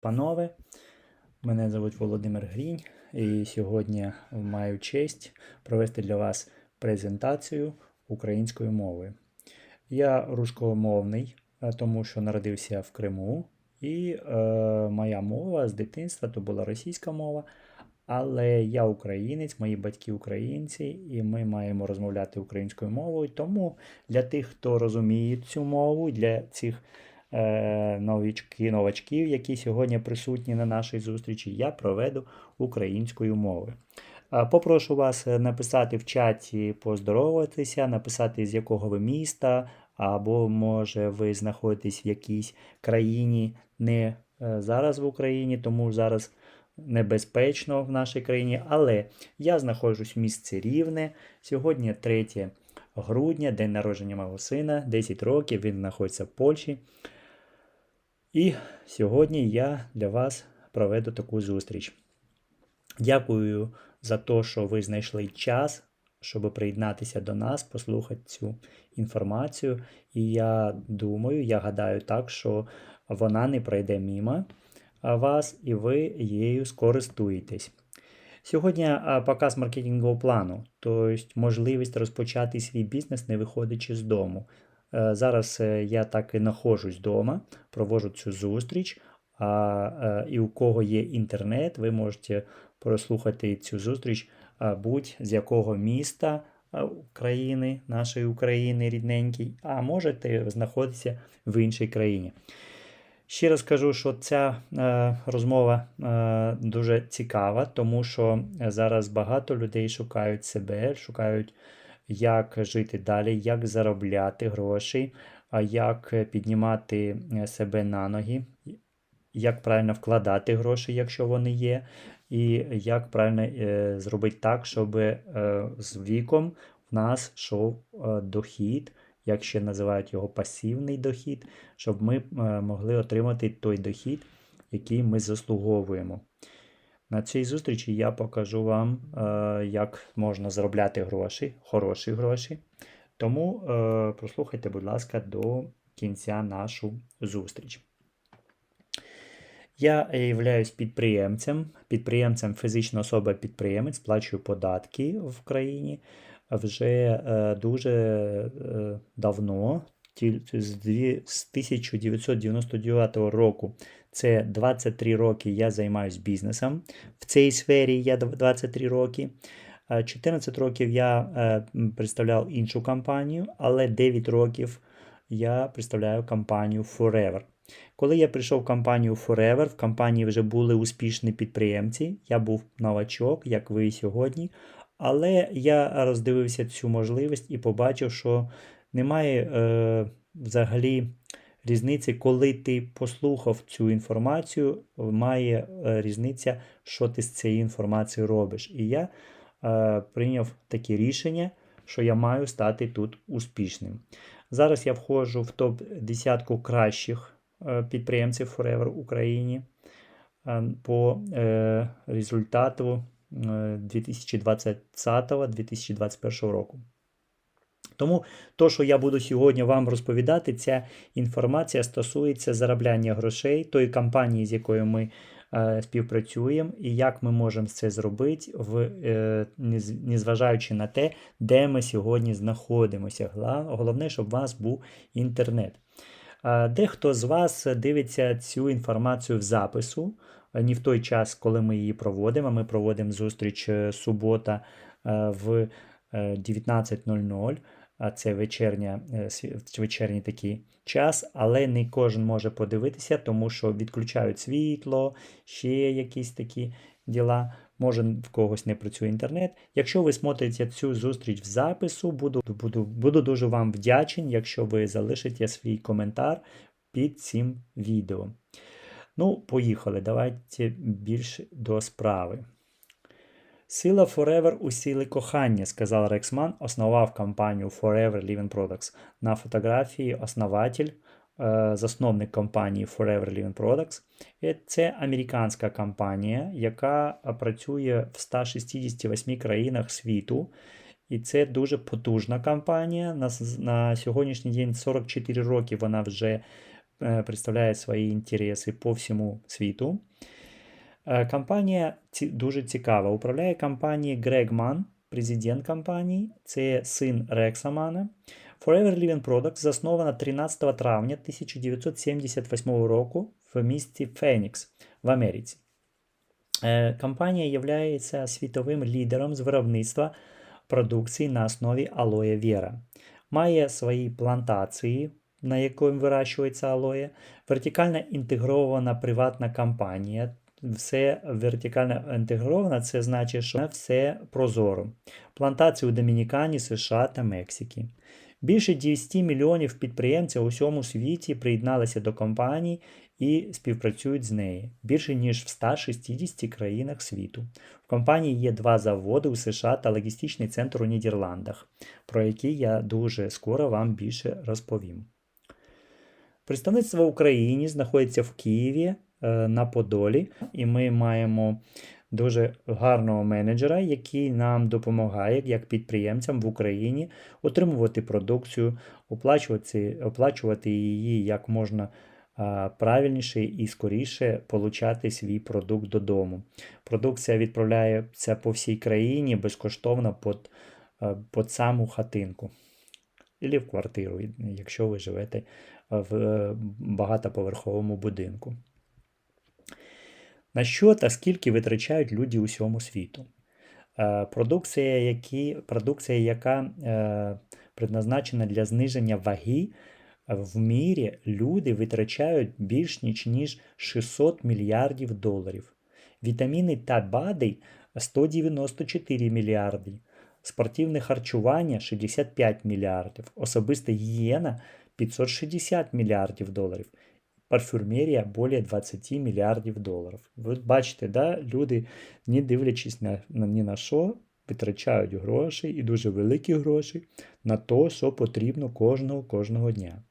панове. Мене звуть Володимир Грінь, і сьогодні маю честь провести для вас презентацію українською мовою. Я рускомовний, е, тому що народився в Криму, і е, моя мова з дитинства то була російська мова. Але я українець, мої батьки українці, і ми маємо розмовляти українською мовою. Тому для тих, хто розуміє цю мову, для цих е, новички, новачків, які сьогодні присутні на нашій зустрічі, я проведу українською мовою. Е, Попрошу вас е, написати в чаті, поздороватися, написати з якого ви міста, або може ви знаходитесь в якійсь країні не зараз в Україні, тому зараз небезпечно в нашій країні. Але я знаходжусь в місті Рівне. Сьогодні 3 грудня, день народження мого сина, 10 років, він знаходиться в Польщі. І сьогодні я для вас проведу таку зустріч. Дякую за те, що ви знайшли час, щоб приєднатися до нас, послухати цю інформацію. І я думаю, я гадаю так, що вона не пройде мімо вас, і ви її скористуєтесь. Сьогодні показ маркетингового плану, тобто можливість розпочати свій бізнес, не виходячи з дому. Е, Зараз е, я так і знаходжусь вдома, проводжу цю зустріч. А, е, і у кого є інтернет, ви можете прослухати цю зустріч а, будь з якого міста а, країни, нашої України рідненькій, а можете знаходитися в іншій країні. Ще раз кажу, що ця розмова дуже цікава, тому що зараз багато людей шукають себе, шукають, як жити далі, як заробляти гроші, як піднімати е, себе на ноги, як правильно вкладати гроші, якщо вони є, і як правильно е, зробити так, щоб е, з віком в нас йшов е, дохід як ще називають його пасивний дохід, щоб ми е, могли отримати той дохід, який ми заслуговуємо. На цій зустрічі я покажу вам, е, як можна заробляти гроші, хороші гроші. Тому е, прослухайте, будь ласка, до кінця нашу зустріч. Я являюсь підприємцем, підприємцем фізична особа-підприємець, сплачую податки в країні вже е, дуже давно, з 1999 року. Це 23 роки я займаюся бізнесом. В цій сфері я 23 роки. 14 років я е, представляв іншу компанію, але 9 років я представляю компанію Forever. Коли я прийшов в компанію Forever, в компанії вже були успішні підприємці. Я був новачок, як ви сьогодні. Але я роздивився цю можливість і побачив, що немає е, взагалі різниці, коли ти послухав цю інформацію, має е, різниця, що ти з цією інформацією робиш. І я е, прийняв таке рішення, що я маю стати тут успішним. Зараз я входжу в топ-10 кращих е, підприємців Forever в Україні е, по результату. 2020-2021 року. Тому то, що я буду сьогодні вам розповідати, ця інформація стосується заробляння грошей тої компанії, з якою ми е, співпрацюємо, і як ми можемо це зробити, в, е, незважаючи на те, де ми сьогодні знаходимося. Головне, щоб у вас був інтернет. Дехто з вас дивиться цю інформацію в запису, не в той час, коли ми її проводимо. Ми проводимо зустріч е, субота е, в 19.00, е, а це вечірня, вечірній такий час, але не кожен може подивитися, тому що відключають світло, ще якісь такі діла. Може, в когось не працює інтернет. Якщо ви смотрите цю зустріч в запису, буду буду, буду дуже вам вдячний, якщо ви залишите свій коментар під цим відео. Ну, поїхали. Давайте більш до справи. Сила Forever у силі кохання, сказав Рексман, основав компанію Forever Living Products. На фотографії основатель, е, засновник компанії Forever Living Products. Це американська компанія, яка працює в 168 країнах світу. І це дуже потужна компанія. На, на сьогоднішній день 44 роки вона вже е, представляє свої інтереси по всьому світу. Е, Компанія дуже цікава. Управляє компанією Грег Ман, президент компанії, це син Рекса Мана. Forever Living Products заснована 13 травня 1978 року в місті Фенікс в Америці. Е, Компанія є світовим лідером з виробництва продукції на основі алоє вера. Має свої плантації, на якої вирощується алоє, вертикально інтегрована приватна компанія. Все вертикально інтегровано, це значить, що все прозоро. Плантації у Домінікані, США та Мексики. Більше 10 мільйонів підприємців у всьому світі приєдналися до компанії і співпрацюють з нею більше ніж в 160 країнах світу. В компанії є два заводи у США та логістичний центр у Нідерландах, про які я дуже скоро вам більше розповім. Представництво в Україні знаходиться в Києві на Подолі, і ми маємо дуже гарного менеджера, який нам допомагає як підприємцям в Україні отримувати продукцію, оплачувати, оплачувати її як можна правильніше і скоріше получати свій продукт додому. Продукція відправляється по всій країні безкоштовно під, е, під саму хатинку. Або в квартиру, якщо ви живете в е, багатоповерховому будинку. На що та скільки витрачають люди у всьому світу? Е, Продукція, які, продукція яка е, предназначена для зниження ваги, в мірі люди витрачають більш ніж, ніж 600 мільярдів доларів. Вітаміни та БАДи 194 мільярди. Спортивне харчування 65 мільярдів, особиста гігієна 560 мільярдів доларів, парфюмерія більше 20 мільярдів доларів. Ви бачите, да, люди, не дивлячись на, ні на що, витрачають гроші і дуже великі гроші на те, що потрібно кожного кожного дня.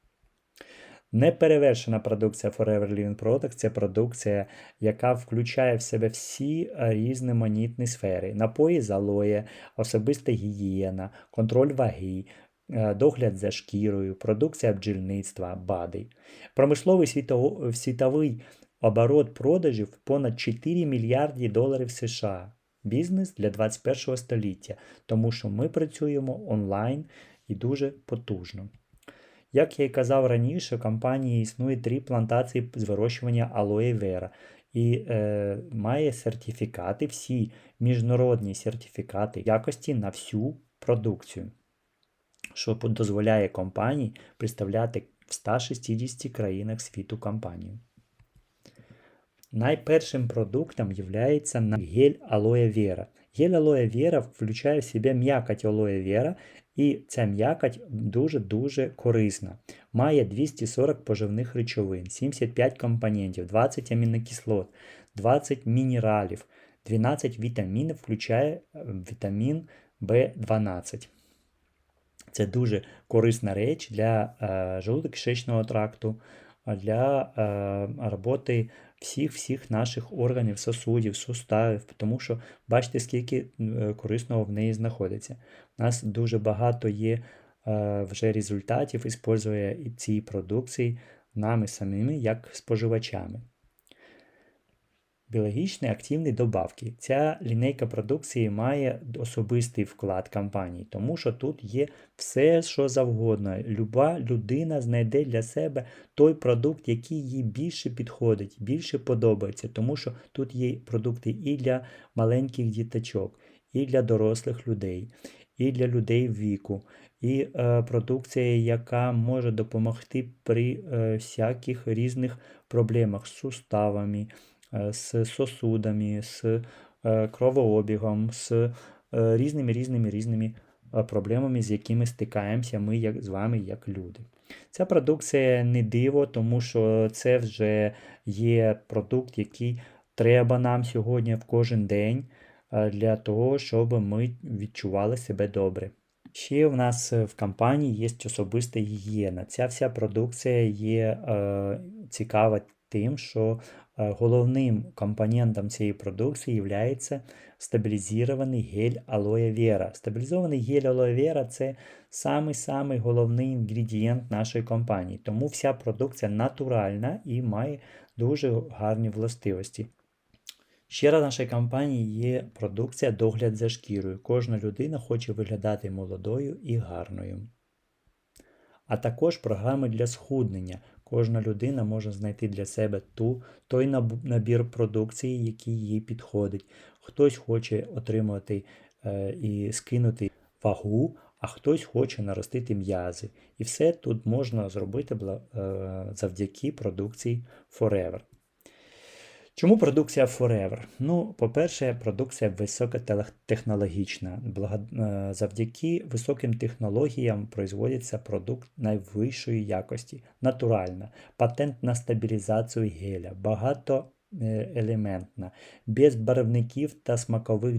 Неперевершена продукція Forever Living Products – це продукція, яка включає в себе всі різноманітні сфери: напої з алоє, особиста гігієна, контроль ваги, е, догляд за шкірою, продукція бджільництва, БАДи. Промисловий світовий оборот продажів понад 4 мільярди доларів США. Бізнес для 21 століття, тому що ми працюємо онлайн і дуже потужно. Як я і казав раніше, в компанії існує три плантації з вирощування алоє вера і е, має сертифікати, всі міжнародні сертифікати якості на всю продукцію, що дозволяє компанії представляти в 160 країнах світу компанію. Найпершим продуктом є гель алоє вера. Гель алоє вера включає в себе м'якоть алоє вера, і ця м'якоть дуже-дуже корисна. Має 240 поживних речовин, 75 компонентів, 20 амінокислот, 20 мінералів, 12 вітамінів, включає е, вітамін В12. Це дуже корисна реч для е, желудочно-кишечного тракту, для е, роботи всіх-всіх наших органів, сосудів, суставів, тому що бачите, скільки е, корисного в неї знаходиться. У нас дуже багато є вже результатів іспользує цієї продукції нами самими, як споживачами. Біологічні активні добавки. Ця лінейка продукції має особистий вклад компанії, тому що тут є все, що завгодно. Люба людина знайде для себе той продукт, який їй більше підходить, більше подобається, тому що тут є продукти і для маленьких діточок, і для дорослих людей, і для людей віку, і е, продукція, яка може допомогти при е, всяких різних проблемах з суставами, з сосудами, з е, кровообігом, з е, різними різними різними е, проблемами, з якими стикаємося ми як, з вами як люди. Ця продукція не диво, тому що це вже є продукт, який треба нам сьогодні в кожен день е, для того, щоб ми відчували себе добре. Ще в нас е, в компанії є особиста гігієна. Ця вся продукція є е, цікава тим, що Е, Головним компонентом цієї продукції є стабілізований гель алоє вера. Стабілізований гель алоє вера це самий-самий головний інгредієнт нашої компанії. Тому вся продукція натуральна і має дуже гарні властивості. Ще раз в нашій компанії є продукція догляд за шкірою. Кожна людина хоче виглядати молодою і гарною. А також програми для схуднення. Кожна людина може знайти для себе ту, той набір продукції, який їй підходить. Хтось хоче отримати е, і скинути вагу, а хтось хоче наростити м'язи. І все тут можна зробити е, завдяки продукції Forever. Чому продукція Forever? Ну, по-перше, продукція високотехнологічна. Е, Завдяки високим технологіям производиться продукт найвищої якості, натуральна, патент на стабілізацію геля, багатоелементна, без барвників та смакових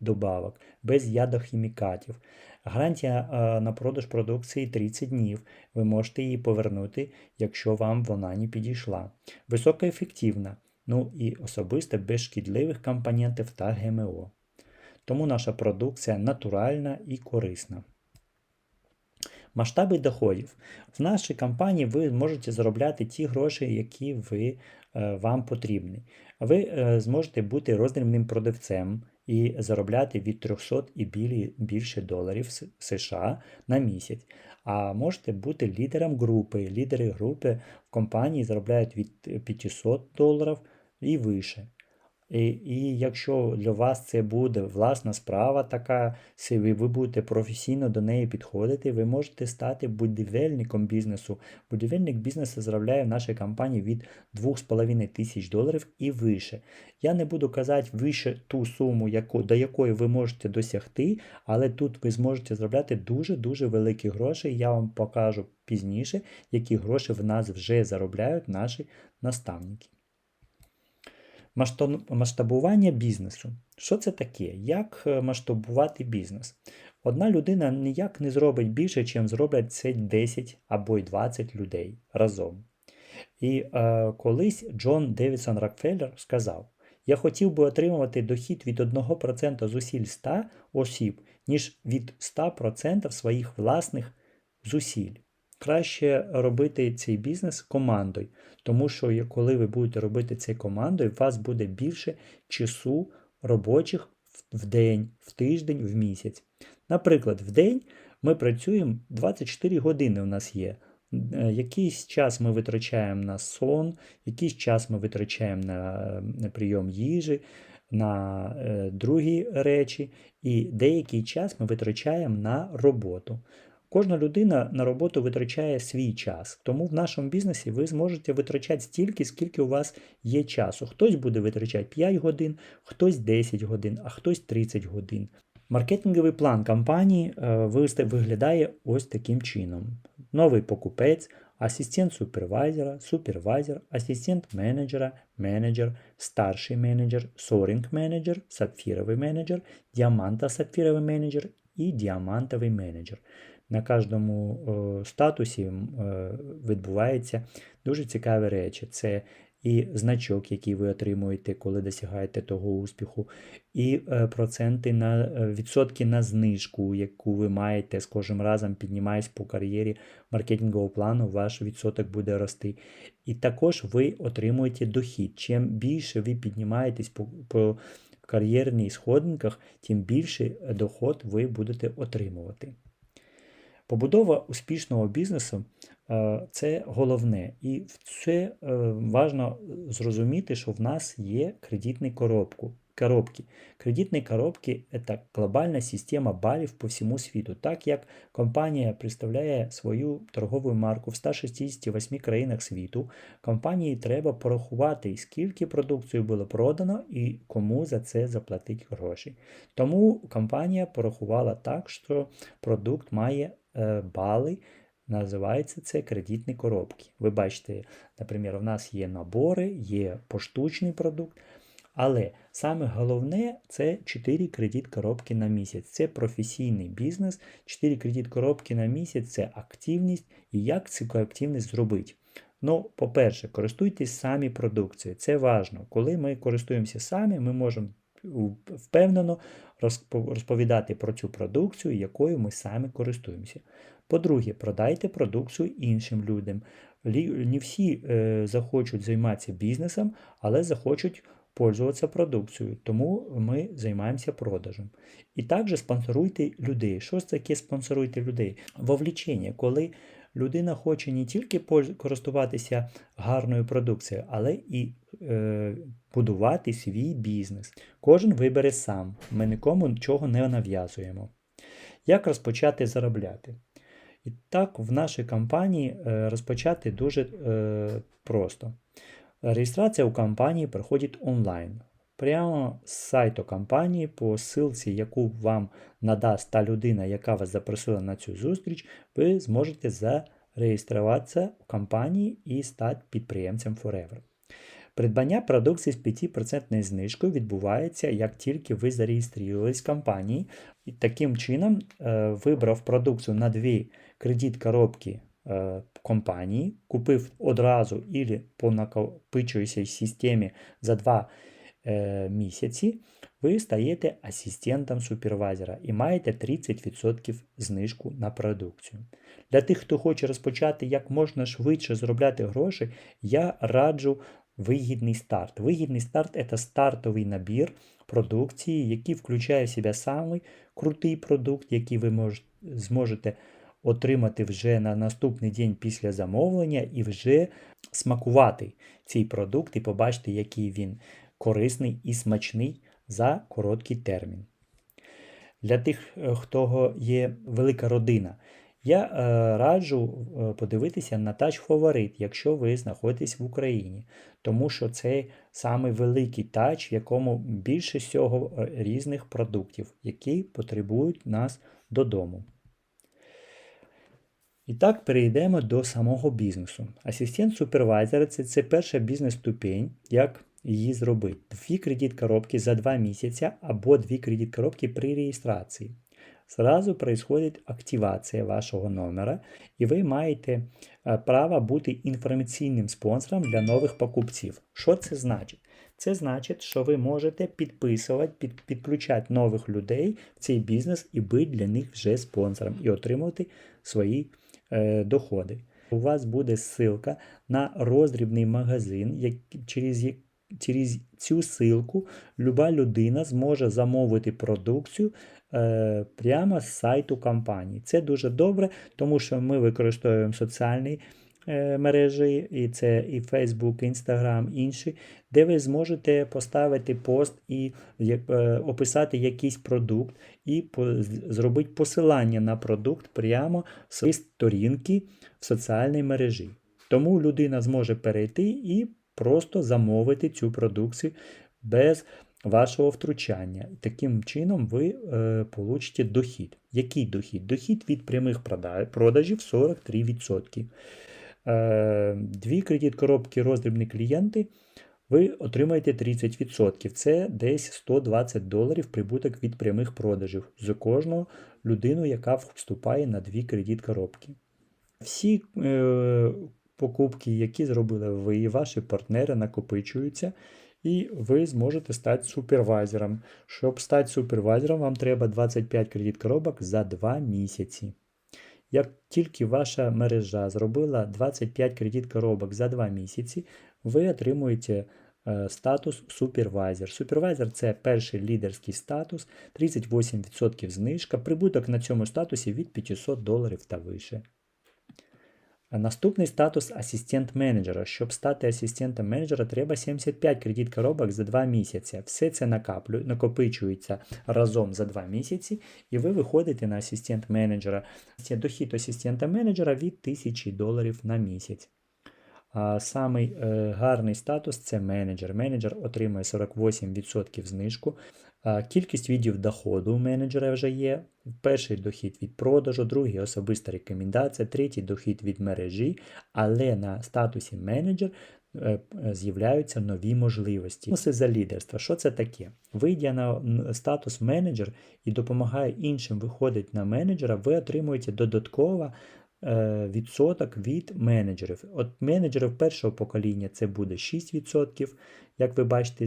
добавок, без ядохімікатів. Гарантія е, на продаж продукції 30 днів. Ви можете її повернути, якщо вам вона не підійшла. Високоефективна. Ну і особисто без шкідливих компонентів та ГМО. Тому наша продукція натуральна і корисна. Масштаби доходів. В нашій компанії ви можете заробляти ті гроші, які ви, е, вам потрібні. Ви е, зможете бути роздрібним продавцем і заробляти від 300 і більше доларів США на місяць. А можете бути лідером групи. Лідери групи в компанії заробляють від 500 доларів і вище. І, і якщо для вас це буде власна справа така, ви, будете професійно до неї підходити, ви можете стати будівельником бізнесу. Будівельник бізнесу заробляє в нашій компанії від 2,5 тисяч доларів і вище. Я не буду казати вище ту суму, яку, до якої ви можете досягти, але тут ви зможете заробляти дуже-дуже великі гроші. Я вам покажу пізніше, які гроші в нас вже заробляють наші наставники. Масштаб- Масштабування бізнесу. Що це таке? Як е, масштабувати бізнес? Одна людина ніяк не зробить більше, чим зроблять це 10 або й 20 людей разом. І е, колись Джон Девідсон Рокфеллер сказав: Я хотів би отримувати дохід від 1% зусиль 100 осіб, ніж від 100% своїх власних зусиль. Краще робити цей бізнес командою, тому що коли ви будете робити це командою, у вас буде більше часу робочих в- день, в тиждень, в місяць. Наприклад, в день ми працюємо 24 години у нас є. Е, Якийсь час ми витрачаємо на сон, якийсь час ми витрачаємо на, прийом їжі, на е, другі речі, і деякий час ми витрачаємо на роботу. Кожна людина на роботу витрачає свій час, тому в нашому бізнесі ви зможете витрачати стільки, скільки у вас є часу. Хтось буде витрачати 5 годин, хтось 10 годин, а хтось 30 годин. Маркетинговий план компанії е, виглядає ось таким чином: новий покупець, асистент супервайзера, супервайзер, асистент менеджера, менеджер, старший менеджер, сорінг менеджер, сапфіровий менеджер, діаманта сапфіровий менеджер і діамантовий менеджер. На кожному е, статусі е, відбуваються дуже цікаві речі. Це і значок, який ви отримуєте, коли досягаєте того успіху, і е, проценти на відсотки на знижку, яку ви маєте з кожним разом піднімаєсь по кар'єрі маркетингового плану, ваш відсоток буде рости. І також ви отримуєте дохід. Чим більше ви піднімаєтесь по, по кар'єрній сходинках, тим більший доход ви будете отримувати. Побудова успішного бізнесу е, це головне. І це е, важливо зрозуміти, що в нас є кредитні коробку. Коробки. Кредитні коробки – це глобальна система балів по всьому світу. Так як компанія представляє свою торгову марку в 168 країнах світу, компанії треба порахувати, скільки продукції було продано і кому за це заплатить гроші. Тому компанія порахувала так, що продукт має бали, називається це кредитні коробки. Ви бачите, наприклад, у нас є набори, є поштучний продукт. Але саме головне це 4 кредит коробки на місяць. Це професійний бізнес. 4 кредит коробки на місяць це активність. І як цю активність зробити? Ну, по-перше, користуйтесь самі продукцією. Це важливо. Коли ми користуємося самі, ми можемо впевнено розповідати про цю продукцію, якою ми самі користуємося. По-друге, продайте продукцію іншим людям. Не всі е, захочуть займатися бізнесом, але захочуть пользуватися продукцією, тому ми займаємося продажем. І також спонсоруйте людей. Що таке спонсоруйте людей? Вовлічення, коли людина хоче не тільки користуватися гарною продукцією, але і е, будувати свій бізнес. Кожен вибере сам. Ми нікому нічого не нав'язуємо. Як розпочати заробляти? І так, в нашій компанії е, розпочати дуже е, просто. Реєстрація у компанії проходить онлайн. Прямо з сайту компанії по ссылці, яку вам надасть та людина, яка вас запросила на цю зустріч, ви зможете зареєструватися в компанії і стати підприємцем Forever. Придбання продукції з 5% знижкою відбувається, як тільки ви зареєструвались в компанії, і таким чином, е, вибрав продукцію на дві кредит коробки е, компанії, купив одразу і по накопичуючій системі за 2 е, місяці, ви стаєте асистентом супервайзера і маєте 30% знижку на продукцію. Для тих, хто хоче розпочати як можна швидше заробляти гроші, я раджу вигідний старт. Вигідний старт це стартовий набір продукції, який включає в себе самий крутий продукт, який ви мож, зможете отримати вже на наступний день після замовлення і вже смакувати цей продукт і побачити, який він корисний і смачний за короткий термін. Для тих, е, хто є велика родина, я е, раджу е, подивитися на Touch Favorite, якщо ви знаходитесь в Україні, тому що це самий великий тач, в якому більше всього різних продуктів, які потребують нас додому. І так перейдемо до самого бізнесу. Асистент супервайзера це, це перша бізнес-ступінь, як її зробити. Дві кредит коробки за 2 місяці або дві кредит коробки при реєстрації. Зразу происходить активація вашого номера, і ви маєте право бути інформаційним спонсором для нових покупців. Що це значить? Це значить, що ви можете підписувати, під, підключати нових людей в цей бізнес і бути для них вже спонсором, і отримувати свої е, доходи. У вас буде ссылка на роздрібний магазин, як, через, як- через цю ссылку люба людина зможе замовити продукцію е, прямо з сайту компанії. Це дуже добре, тому що ми використовуємо соціальні е, мережі, і це і Facebook, і Instagram, інші, де ви зможете поставити пост і е, описати якийсь продукт, і по, зробити посилання на продукт прямо з сторінки в соціальній мережі. Тому людина зможе перейти і просто замовити цю продукцію без вашого втручання. Таким чином ви е, получите дохід. Який дохід? Дохід від прямих продажів 43%. Е, дві кредит коробки роздрібні клієнти. Ви отримаєте 30%. Це десь 120 доларів прибуток від прямих продажів за кожну людину, яка вступає на дві кредит коробки. Всі е, покупки, які зробили ви і ваші партнери, накопичуються, і ви зможете стати супервайзером. Щоб стати супервайзером, вам треба 25 кредит коробок за 2 місяці. Як тільки ваша мережа зробила 25 кредит коробок за 2 місяці, ви отримуєте е, статус супервайзер. Супервайзер це перший лідерський статус, 38% знижка, прибуток на цьому статусі від 500 доларів та вище. Наступний статус асистент менеджера. Щоб стати асистентом менеджера, треба 75 кредит коробок за 2 місяці. Все це накопичується разом за 2 місяці, і ви виходите на асистент менеджера. Дохід асистента менеджера від 1000 доларів на місяць. А самий е, гарний статус це менеджер. Менеджер отримує 48% знижку. Кількість видів доходу у менеджера вже є. Перший дохід від продажу, другий особиста рекомендація, третій дохід від мережі, але на статусі менеджер е, е, з'являються нові можливості. Бонуси за лідерство. Що це таке? Вийдя на статус менеджер і допомагає іншим виходити на менеджера, ви отримуєте додатково е, відсоток від менеджерів. От менеджерів першого покоління це буде 6%, як ви бачите,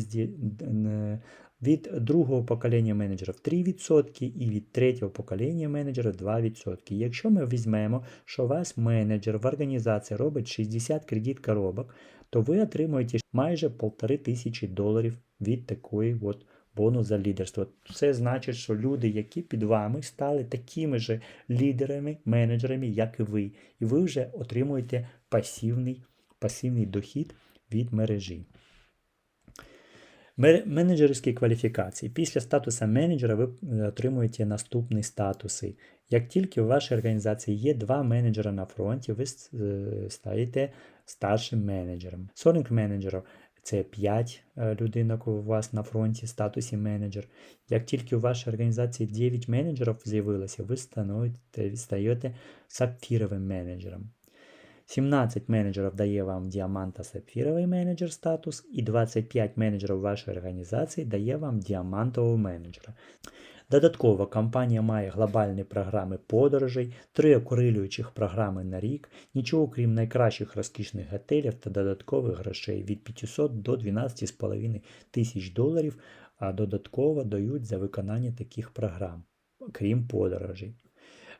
від другого покоління менеджерів 3% і від третього покоління менеджерів 2%. Якщо ми візьмемо, що вас менеджер в організації робить 60 кредит коробок, то ви отримуєте майже полтори тисячі доларів від такої от бонус за лідерство. Це значить, що люди, які під вами стали такими ж лідерами, менеджерами, як і ви. І ви вже отримуєте пасивний, пасивний дохід від мережі. Менеджерські кваліфікації. Після статуса менеджера ви е, отримуєте наступні статуси. Як тільки у вашій організації є два менеджера на фронті, ви е, стаєте старшим менеджером. Сорінг менеджерів це 5 людинок у вас на фронті статусі менеджер. Як тільки у вашій організації 9 менеджерів з'явилося, ви стаєте сапфіровим менеджером. 17 менеджерів дає вам діамант та сапфіровий менеджер статус, і 25 менеджерів вашої організації дає вам діамантового менеджера. Додатково компанія має глобальні програми подорожей, три окрилюючих програми на рік, нічого крім найкращих розкішних готелів та додаткових грошей від 500 до 12,5 тисяч доларів, а додатково дають за виконання таких програм, крім подорожей.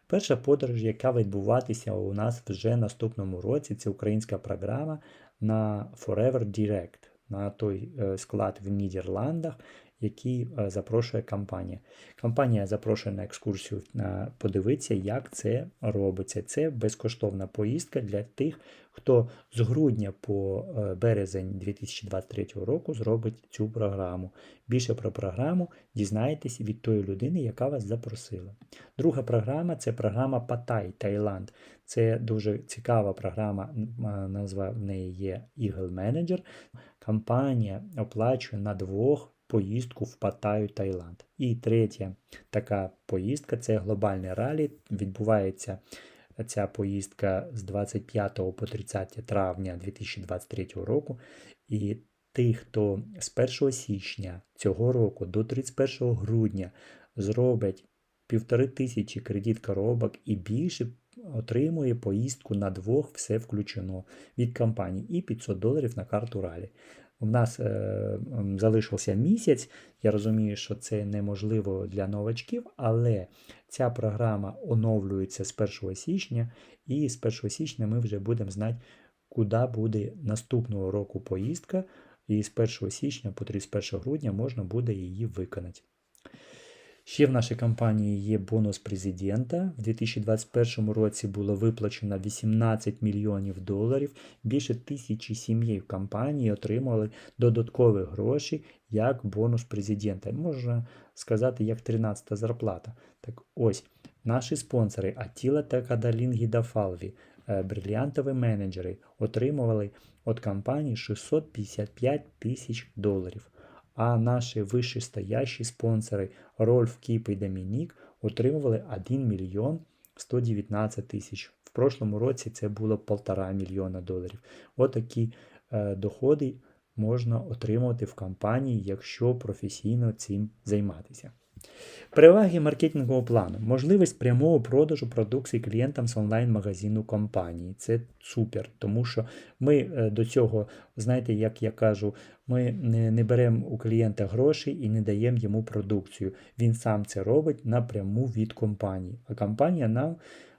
Перша подорож, яка відбуватися у нас вже наступному році, це українська програма на Forever Direct, на той е, склад в Нідерландах, який е, запрошує компанія. Компанія запрошує на екскурсію на подивитися, як це робиться. Це безкоштовна поїздка для тих, хто з грудня по е, березень 2023 року зробить цю програму. Більше про програму дізнаєтесь від тої людини, яка вас запросила. Друга програма це програма Патай Таїланд. Це дуже цікава програма. Назва в неї є Eagle Manager. Компанія оплачує на двох поїздку в Паттайю, Таїланд. І третя така поїздка це глобальне ралі. Відбувається ця поїздка з 25 по 30 травня 2023 року. І тих, хто з 1 січня цього року до 31 грудня зробить півтори тисячі кредит коробок і більше отримує поїздку на двох, все включено від компанії, і 500 доларів на карту ралі. У нас е, залишився місяць. Я розумію, що це неможливо для новачків, але ця програма оновлюється з 1 січня, і з 1 січня ми вже будемо знати, куди буде наступного року поїздка, і з 1 січня по 31 грудня можна буде її виконати. Ще в нашій компанії є бонус президента. В 2021 році було виплачено 18 мільйонів доларів. Більше тисячі сімей в компанії отримали додаткові гроші як бонус президента. Можна сказати, як 13-та зарплата. Так ось, наші спонсори Атіла та Кадалін Гідафалві, е, брильянтові менеджери, отримували від компанії 655 тисяч доларів. А наші вищестоящі спонсори Рольф Кіп і Домінік отримували 1 мільйон 119 тисяч. В прошлому році це було 1,5 мільйона доларів. Отакі е, доходи можна отримувати в компанії, якщо професійно цим займатися. Переваги маркетингового плану. Можливість прямого продажу продукції клієнтам з онлайн-магазину компанії. Це супер, тому що ми е, до цього, знаєте, як я кажу, ми не, беремо у клієнта гроші і не даємо йому продукцію. Він сам це робить напряму від компанії. А компанія нам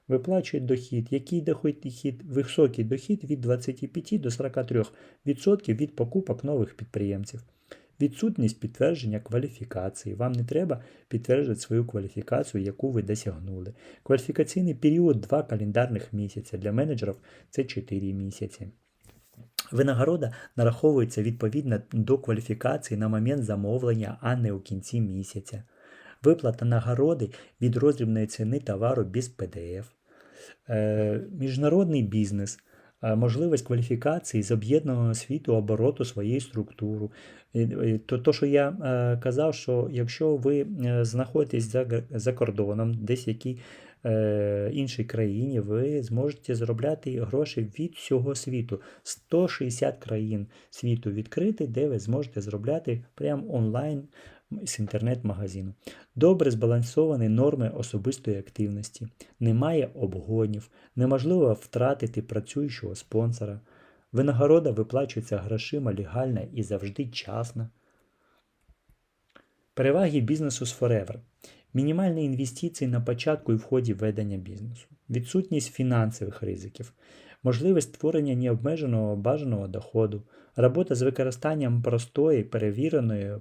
виплачує дохід. Який дохід? Високий дохід від 25 до 43% від покупок нових підприємців. Відсутність підтвердження кваліфікації. Вам не треба підтверджувати свою кваліфікацію, яку ви досягнули. Кваліфікаційний період 2 календарних місяця. Для менеджерів це 4 місяці. Винагорода нараховується відповідно до кваліфікації на момент замовлення, а не у кінці місяця. Виплата нагороди від роздрібної ціни товару без ПДФ. Е, міжнародний бізнес. Е, Можливість кваліфікації з об'єднаного світу обороту своєї структури. То, то, що я е, казав, що якщо ви е, знаходитесь за, за кордоном, десь який е, іншій країні, ви зможете заробляти гроші від всього світу. 160 країн світу відкрити, де ви зможете заробляти прямо онлайн з інтернет-магазину. Добре збалансовані норми особистої активності, немає обгонів, неможливо втратити працюючого спонсора. Винагорода виплачується грошима легально і завжди часно. Переваги бізнесу з Forever. Мінімальні інвестиції на початку і в ході ведення бізнесу, відсутність фінансових ризиків, можливість створення необмеженого бажаного доходу, робота з використанням простої, перевіреної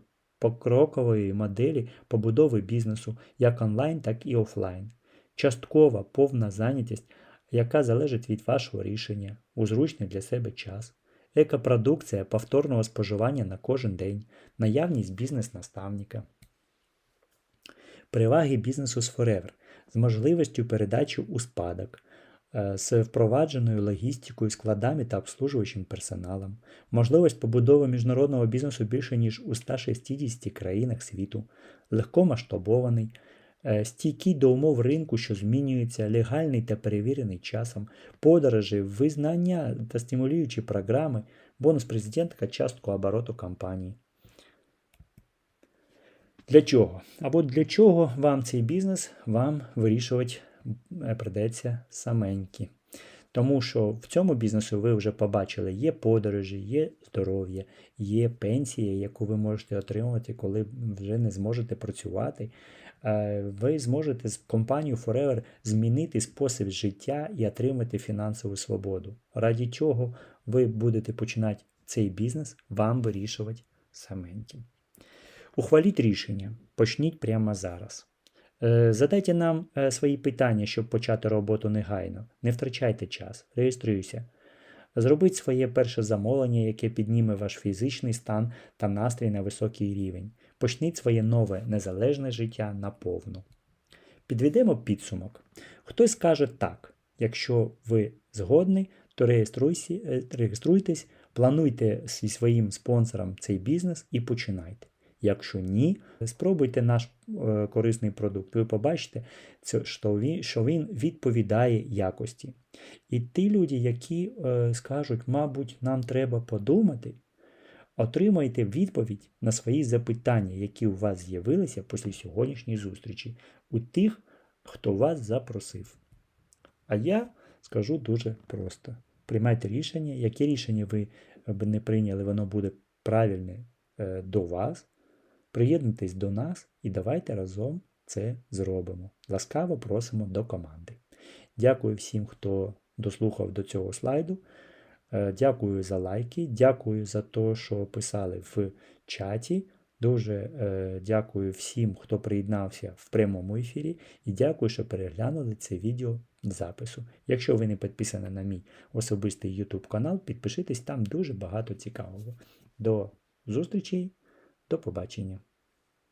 покрокової моделі побудови бізнесу як онлайн, так і офлайн, часткова повна зайнятість, яка залежить від вашого рішення у зручний для себе час, екопродукція повторного споживання на кожен день, наявність бізнес-наставника. Переваги бізнесу з Forever з можливістю передачі у спадок, з впровадженою логістикою, складами та обслужуючим персоналом, можливість побудови міжнародного бізнесу більше ніж у 160 країнах світу, легко масштабований, е, стійкий до умов ринку, що змінюється, легальний та перевірений часом, подорожі, визнання та стимулюючі програми, бонус президентка частку обороту компанії. Для чого? Або для чого вам цей бізнес вам вирішувати е, придеться саменьки. Тому що в цьому бізнесу ви вже побачили, є подорожі, є здоров'я, є пенсія, яку ви можете отримувати, коли вже не зможете працювати. Е, Ви зможете з компанією Forever змінити спосіб життя і отримати фінансову свободу. Раді чого ви будете починати цей бізнес, вам вирішувати саменьким. Ухваліть рішення, почніть прямо зараз. Е, Задайте нам е, свої питання, щоб почати роботу негайно. Не втрачайте час, реєструйся. Зробіть своє перше замовлення, яке підніме ваш фізичний стан та настрій на високий рівень. Почніть своє нове незалежне життя наповну. Підведемо підсумок. Хтось скаже так: якщо ви згодні, то е, реєструйтесь, плануйте зі своїм спонсором цей бізнес і починайте. Якщо ні, спробуйте наш е, корисний продукт. Ви побачите, що, він, відповідає якості. І ті люди, які е, скажуть, мабуть, нам треба подумати, отримайте відповідь на свої запитання, які у вас з'явилися після сьогоднішньої зустрічі, у тих, хто вас запросив. А я скажу дуже просто: приймайте рішення, яке рішення ви б не прийняли, воно буде правильне е, до вас. Приєднуйтесь до нас і давайте разом це зробимо. Ласкаво просимо до команди. Дякую всім, хто дослухав до цього слайду. Е, Дякую за лайки, дякую за те, що писали в чаті. Дуже е, дякую всім, хто приєднався в прямому ефірі, і дякую, що переглянули це відео запису. Якщо ви не підписані на мій особистий YouTube канал, підпишитесь там дуже багато цікавого. До зустрічей! До побачення.